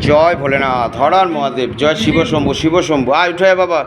জয় ভোলেনাথ ধরার মহাদেব জয় শিব শম্ভু শিব শম্ভু আয় উঠে আয়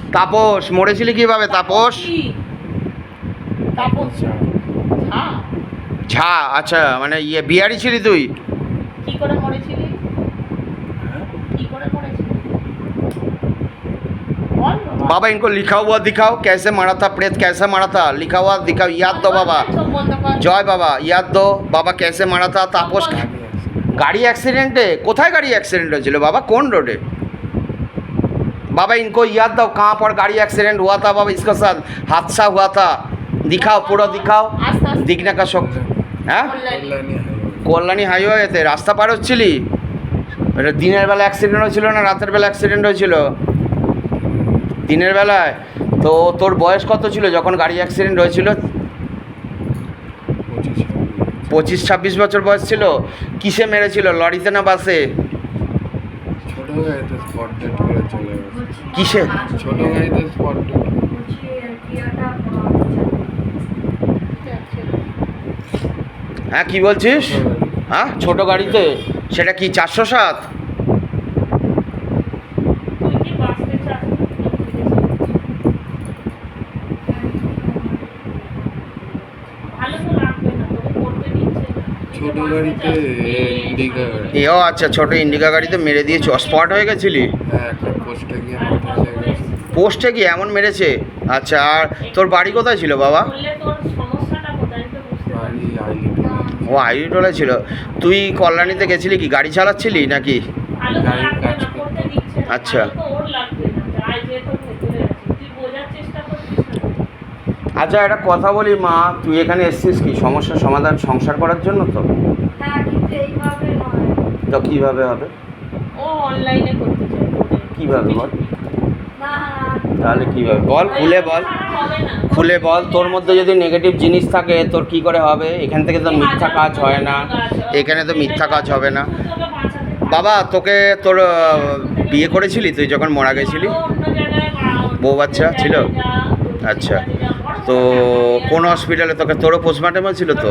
তাপস তাপস মরেছিলি কিভাবে তাপস কি? তাপস হ্যাঁ ঝা আচ্ছা মানে ইয়ে বিহারি ছিলি তুই কি করে মরেছিলি কি করে মরেছিলি বল বাবা। बाबा इनको लिखा हुआ दिखाओ कैसे मारा था प्रेत कैसे मारा था लिखा हुआ दिखाओ याद दो बाबा চোখ বন্ধ কর। জয় বাবা ইয়াদ দো বাবা कैसे मारा था तापस गाड़ी एक्सीडेंटे কোথায় গাড়ি অ্যাক্সিডেন্ট হয়েছিল বাবা কোন রোডে बाबा इनको याद दो कहाँ पर गाड़ी एक्सीडेंट हुआ था बाबा इसके साथ हादसा हुआ था दिखाओ पूरा दिखाओ আস্তে আস্তে दिखने का शौक হ্যাঁ কল্যাণী। কল্যাণী হাইওয়েতে রাস্তা পার হচ্ছিলি এটা দিনের বেলা অ্যাক্সিডেন্ট হয়েছিল না রাতের বেলা অ্যাক্সিডেন্ট হয়েছিল দিনের বেলায় তো তোর বয়স কত ছিল যখন গাড়ি অ্যাক্সিডেন্ট হয়েছিল পঁচিশ ছাব্বিশ বছর বয়স ছিল কিসে মেরেছিল লরিতে না বাসে ছোট চলে গেছে ছোট গাড়িতে স্পট হ্যাঁ কি বলছিস? হ্যাঁ? ছোট গাড়িতে? সেটা কি চারশো সাত? ছোট ও আচ্ছা ছোট ইন্ডিকা গাড়িতে মেরে দিয়ে স্পট হয়ে গেছিলি? পোস্টে কি এমন মেরেছে? আচ্ছা আর তোর বাড়ি কোথায় ছিল বাবা? ও আইডিটোলা ছিল। তুই কল্যাণীতে গেছিলি কি? গাড়ি চালাচ্ছিলি নাকি? আচ্ছা।, আচ্ছা। আচ্ছা একটা কথা বলি মা তুই এখানে এসছিস কি? সমস্যার সমাধান সংসার করার জন্য তো? হ্যাঁ তো কীভাবে হবে? ও অনলাইনে করতে চায়। কীভাবে বল? তাহলে কীভাবে? বল খুলে বল। খুলে বল তোর মধ্যে যদি নেগেটিভ জিনিস থাকে তোর কি করে হবে? এখান থেকে তো মিথ্যা কাজ হয় না। এখানে তো মিথ্যা কাজ হবে না। বাবা তোকে তোর বিয়ে করেছিলি তুই যখন মারা গেছিলি? বউ বাচ্চা ছিল? আচ্ছা। তো কোন হসপিটালে তোকে তোরও পোস্টমার্টম হয়েছিল তো?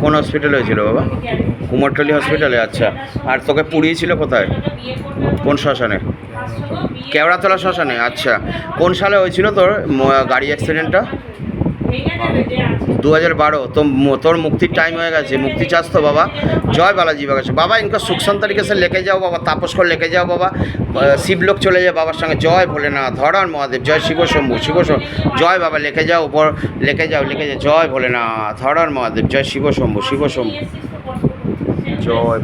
কোন হসপিটালে হয়েছিল বাবা? কুমারটলি হসপিটালে আচ্ছা। আর তোকে পুড়িয়েছিল কোথায়? কোন শ্মশানে? কেওড়াতলা শ্মশানে আচ্ছা। কোন সালে হয়েছিল তোর গাড়ি অ্যাক্সিডেন্টটা দু হাজার বারো। তো তোর মুক্তির টাইম হয়ে গেছে। মুক্তি চাস তো বাবা। জয় বালাজি বাবা বাবা, ইনকা সুখ তরিকে সে লেকে যাও বাবা। তাপস কর লেকে যাও বাবা। শিবলোক চলে যায় বাবার সঙ্গে। জয় ভোলেনাথ। ধরান মহাদেব। জয় শিব শম্ভু, শিব জয় বাবা, লেখে যাও উপর লেখে যাও লেখে যাও। জয় ভোলেনাথ। ধরান মহাদেব। জয় শিব শম্ভু শিব শম্ভু। জয়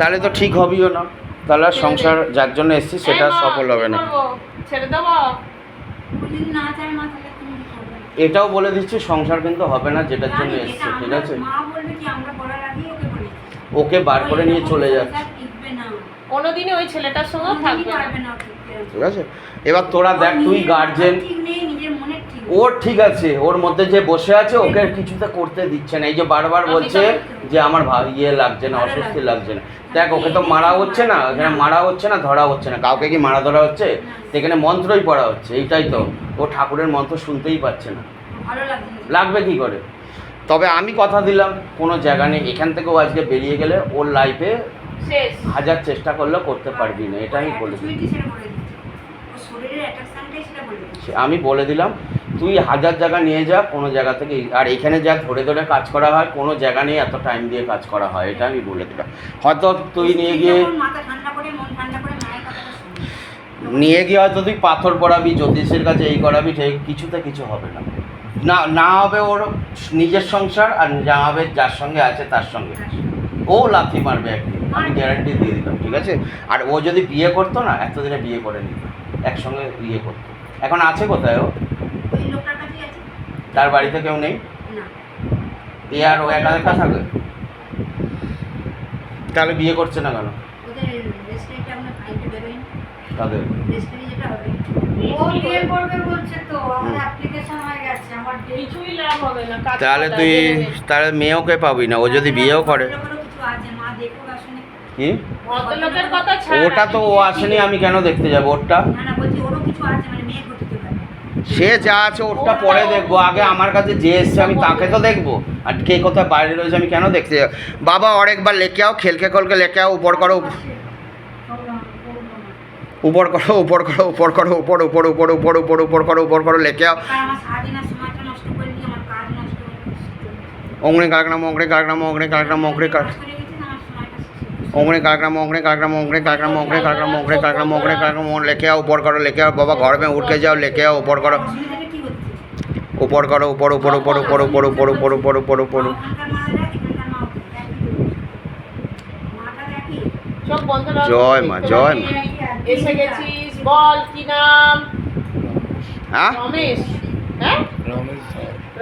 তাহলে তো ঠিক হবেও না। তাহলে সংসার যার জন্য এসছিস, সেটা সফল হবে না। ছেড়ে দেবো এটাও বলে দিচ্ছি সংসার কিন্তু হবে না যেটার জন্য এসছে ঠিক আছে? ওকে বার করে নিয়ে চলে যাচ্ছে। কোনোদিনই ওই ছেলেটার কোনোদিনই থাকবে না। ঠিক আছে। এবার তোরা দেখ তুই গার্জেন। ওর ঠিক আছে ওর মধ্যে যে বসে আছে ওকে কিছুতে করতে দিচ্ছে না। এই যে বারবার বলছে যে আমার ইয়ে লাগছে না অস্বস্তি লাগছে না। দেখ ওকে তো মারা হচ্ছে না এখানে মারা হচ্ছে না ধরা হচ্ছে না। কাউকে কি মারা ধরা হচ্ছে? এখানে মন্ত্রই পড়া হচ্ছে এইটাই তো। ও ঠাকুরের মন্ত্র শুনতেই পাচ্ছে না। লাগবে কি করে? তবে আমি কথা দিলাম কোনো জায়গা নেই। এখান থেকেও আজকে বেরিয়ে গেলে ওর লাইফে হাজার চেষ্টা করলেও করতে পারবি না এটা আমি বলে আমি বলে দিলাম তুই হাজার জায়গা নিয়ে যা কোনো জায়গা থেকে আর এখানে যা ধরে ধরে কাজ করা হয় কোনো জায়গা নিয়ে এত টাইম দিয়ে কাজ করা হয় এটা আমি বলে দিলাম। হয়তো তুই নিয়ে গিয়ে। নিয়ে গিয়ে হয়তো তুই পাথর পড়াবি জ্যোতিষের কাছে এই করাবি ঠিক কিছুতে কিছু হবে না। না না হবে ওর নিজের সংসার আর যা হবে যার সঙ্গে আছে তার সঙ্গে। ও লাথি মারবে একদিন। আমি গ্যারান্টি দিয়ে দিতাম ঠিক আছে? আর ও যদি বিয়ে করতো না এতদিনে বিয়ে করে নিত একসঙ্গে বিয়ে করতো। এখন আছে কোথায় ও? তার বাড়িতে কেউ নেই? দিয়ে আর ও একা একা থাকে তাহলে বিয়ে করছে না কেন? তাদের? তাহলে তুই তাহলে মেয়েও কে পাবি না? ও যদি বিয়েও করে? কি? ওটা তো ও আসেনি আমি কেন দেখতে যাব ওরটা? মানে সে যা আছে ওরটা পরে দেখব। আগে আমার কাছে যে এসছে আমি তাকে তো দেখব। আর কে কোথায় বাইরে রয়েছে আমি কেন দেখতে যাব? বাবা অনেকবার লেকে আও খেলকে কলকে লেকে আও উপর করো। উপর করো উপর করো উপর করো উপর উপর উপর উপর উপর উপর করো উপর করো লেকে আও। কারণ আমার সারাদিন আর সময়টা নষ্ট করে দিয়ে আমার কাজ নষ্ট গেছে। অগ্নি কাকড়াম অগ্নি কাকড়াম অগ্নি কাকড়াম অগ্নি কাক কাজ করে গেছি না, আমার সময়টা শেষ। অগ্নি কাকড়াম অগ্নি কাকড়াম অগ্নি কাকড়াম অগ্নি কাকড়াম অগ্নি কাকড়াম অগ্নি কাকড়াম লেকে আও উপর করো লেকে আও বাবা ঘর উঠ যাও লেকে আও উপর করো? উপর করো উপর উপর উপর উপর উপর উপর উপর উপর উপর উপর। জয় মা, জয় মা। এসে গেছিস বল কি নাম হ্যাঁ রমেশ হ্যাঁ রমেশ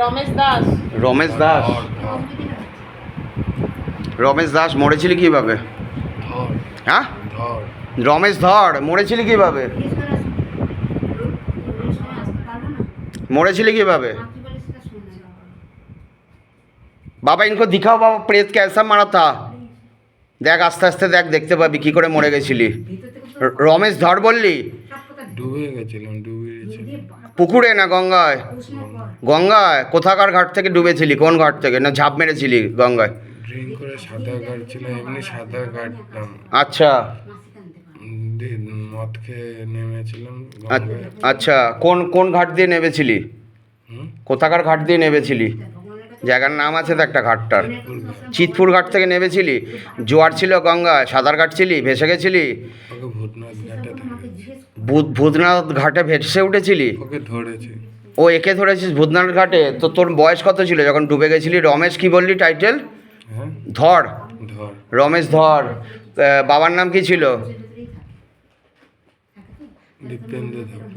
রমেশ দাস রমেশ দাস রমেশ দাস মরেছিলি কীভাবে? হ্যাঁ? রমেশ ধর মরেছিলি কীভাবে? মরেছিলি কীভাবে। বাবা ইনকো দিখাও বাবা প্রেত कैसा মারা থা। দেখ আস্তে আস্তে দেখ দেখতে পাবি কি করে মরে গেছিলি। তো রমেশ ধর বললি। ডুবে গেছিলাম ডুবে পুকুরে না গঙ্গায়। গঙ্গায়? কোথাকার ঘাট থেকে ডুবেছিলি? কোন ঘাট থেকে? না ঝাঁপ মেরেছিলি গঙ্গায়? করে সাঁতার কাটছিলাম এমনি সাঁতার কাটতাম আচ্ছা। মদ খেয়ে নেমেছিলাম আচ্ছা কোন কোন ঘাট দিয়ে নেমেছিলি? কোথাকার ঘাট দিয়ে নেমেছিলি? জায়গার নাম আছে তো একটা ঘাটটার। চিতপুর। ঘাট থেকে নেমেছিলি? জোয়ার ছিল গঙ্গায় সাঁতার কাটছিলি ভেসে গেছিলি? ভূতনাথ ঘাটে ভেসে উঠেছিলি? ও একে ধরেছিস ভূতনাথ ঘাটে? তো তোর বয়স কত ছিল যখন ডুবে গেছিলি? রমেশ কি বললি টাইটেল? হ্যাঁ। ধর। রমেশ ধর। বাবার নাম কি ছিল?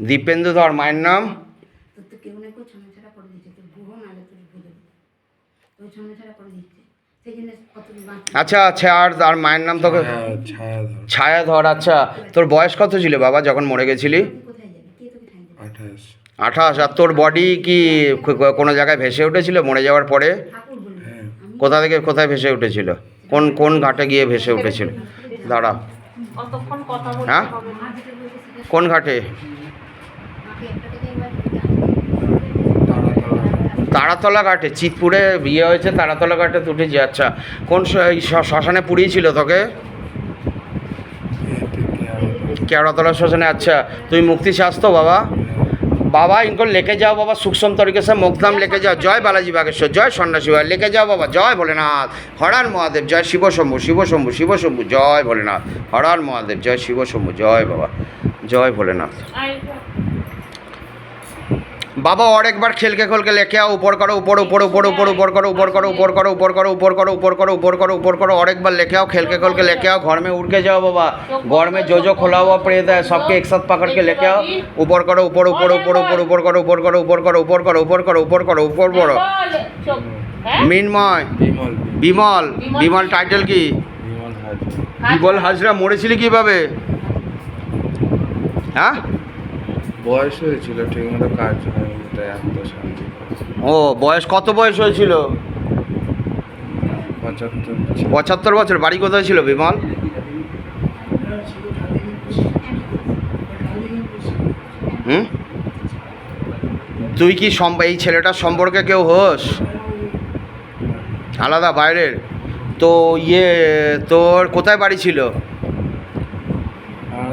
দীপেন্দু ধর। মায়ের নাম? আচ্ছা আচ্ছা আর আর মায়ের নাম তোকে ছায়া ধর। আচ্ছা। তোর বয়স কত ছিল বাবা যখন মরে গেছিলি? আঠাশ। আর তোর বডি কি কোনো জায়গায় ভেসে উঠেছিল মরে যাওয়ার পরে? কোথা থেকে কোথায় ভেসে উঠেছিল? কোন কোন ঘাটে গিয়ে ভেসে উঠেছিল? দাঁড়া। হ্যাঁ? কোন ঘাটে? তারাতলা ঘাটে চিতপুরে বিয়ে হয়েছে তারাতলা ঘাটে তুটেছি আচ্ছা কোন শ্মশানে পুড়িয়েছিল তোকে? কেওড়াতলা শ্মশানে আচ্ছা তুই মুক্তি শাস্ত বাবা? বাবা ইनको লেকে যাও বাবা সুখসম तरीके से मोकदम যাও। জয় जय बालाजी জয় जय সন্ন্যাসী ভাই लेके যাও বাবা, জয় ভোলেনাথ। হরান মহাদেব, জয় শিব শম্ভু শিব শম্ভু শিব শম্ভু, জয় ভোলেনাথ। হরান মহাদেব, জয় শিব শম্ভু, জয় বাবা, জয় ভোলেনাথ। বাবা और एक बार खेल के खोल के लेके आओ ऊपर करो ऊपर ऊपर ऊपर ऊपर ऊपर करो ऊपर करो ऊपर करो ऊपर करो ऊपर करो ऊपर करो ऊपर करो ऊपर करो और एक बार लेके आओ खेल के खोल के लेके आओ घर में उड़ के जाओ बाबा घर में जो जो खोला हुआ प्रेत है सबके एक साथ पकड़ के लेके आओ ऊपर करो ऊपर ऊपर ऊपर ऊपर ऊपर करो ऊपर करो ऊपर करो ऊपर करो ऊपर करो ऊपर करो ऊपर करो বল, চুপ। হ্যাঁ? মিনময় বিমল বিমল বিমল টাইটেল কি বিমল হাজরা বিমল হাজরা মরেছিলি কিভাবে হ্যাঁ বয়স হয়েছিল ঠিক মতো কাজ হয়নি তাই এত শান্তি ও বয়স কত বয়স হয়েছিল? পঁচাত্তর পঁচাত্তর বছর বাড়ি কোথায় ছিল বিমল? হুম? তুই কি এই ছেলেটার সম্পর্কে কেউ হোস? আলাদা বাইরের? তো ইয়ে তোর কোথায় বাড়ি ছিল আমার বাড়ি এতে ছিল ওকে একবার পোশাক দেখবে এই মেয়েটাকে আর এই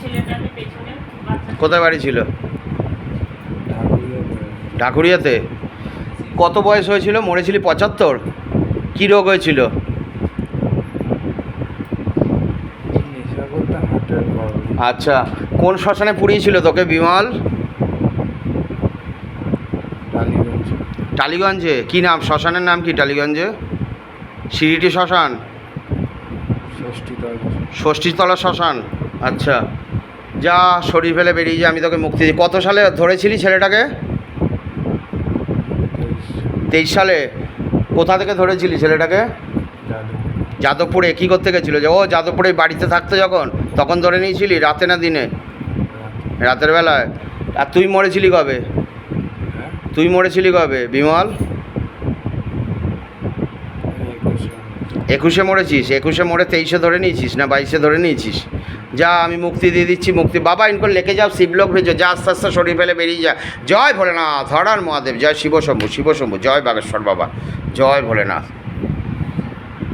ছেলেটাকে পেছনে বাচ্চা কোথায় বাড়ি ছিল? ঢাকুরিয়াতে। কত বয়স হয়েছিল? মরেছিলি পঁচাত্তর? কী রোগ হয়েছিল? আচ্ছা কোন শ্মশানে পুড়িয়েছিল তোকে বিমল? টালিগঞ্জে। কি নাম? শ্মশানের নাম কি টালিগঞ্জে? সিরিটি শ্মশান? ষষ্ঠীতলা। শ্মশান? আচ্ছা। যা শরীর ফেলে বেরিয়ে যা আমি তোকে মুক্তি দিই কত সালে ধরেছিলি ছেলেটাকে? তেইশ সালে। কোথা থেকে ধরেছিলি ছেলেটাকে? যাদবপুরে। কী করতে গেছিল যে? ও যাদবপুরে বাড়িতে থাকতো যখন? তখন ধরে নিয়েছিলি? রাতে না দিনে? রাতের বেলায়। আর তুই মরেছিলি কবে? হ্যাঁ? তুই মরেছিলি কবে বিমল এই একুশে মরেছিস, একুশে মরে তেইশে ধরে নিয়েছিস না বাইশে ধরে নিয়েছিস? যা, আমি মুক্তি দিয়ে দিচ্ছি, মুক্তি। বাবা, ইনকো লেখে যাও, শিবলোক ভেজো, যা, আস্তে আস্তে শরীর ফেলে বেরিয়ে যা। জয় ভোলেনাথ হরার মহাদেব, জয় শিবশম্ভু শিবশম্ভু, জয় বাগেশ্বর বাবা, জয় ভোলেনাথ।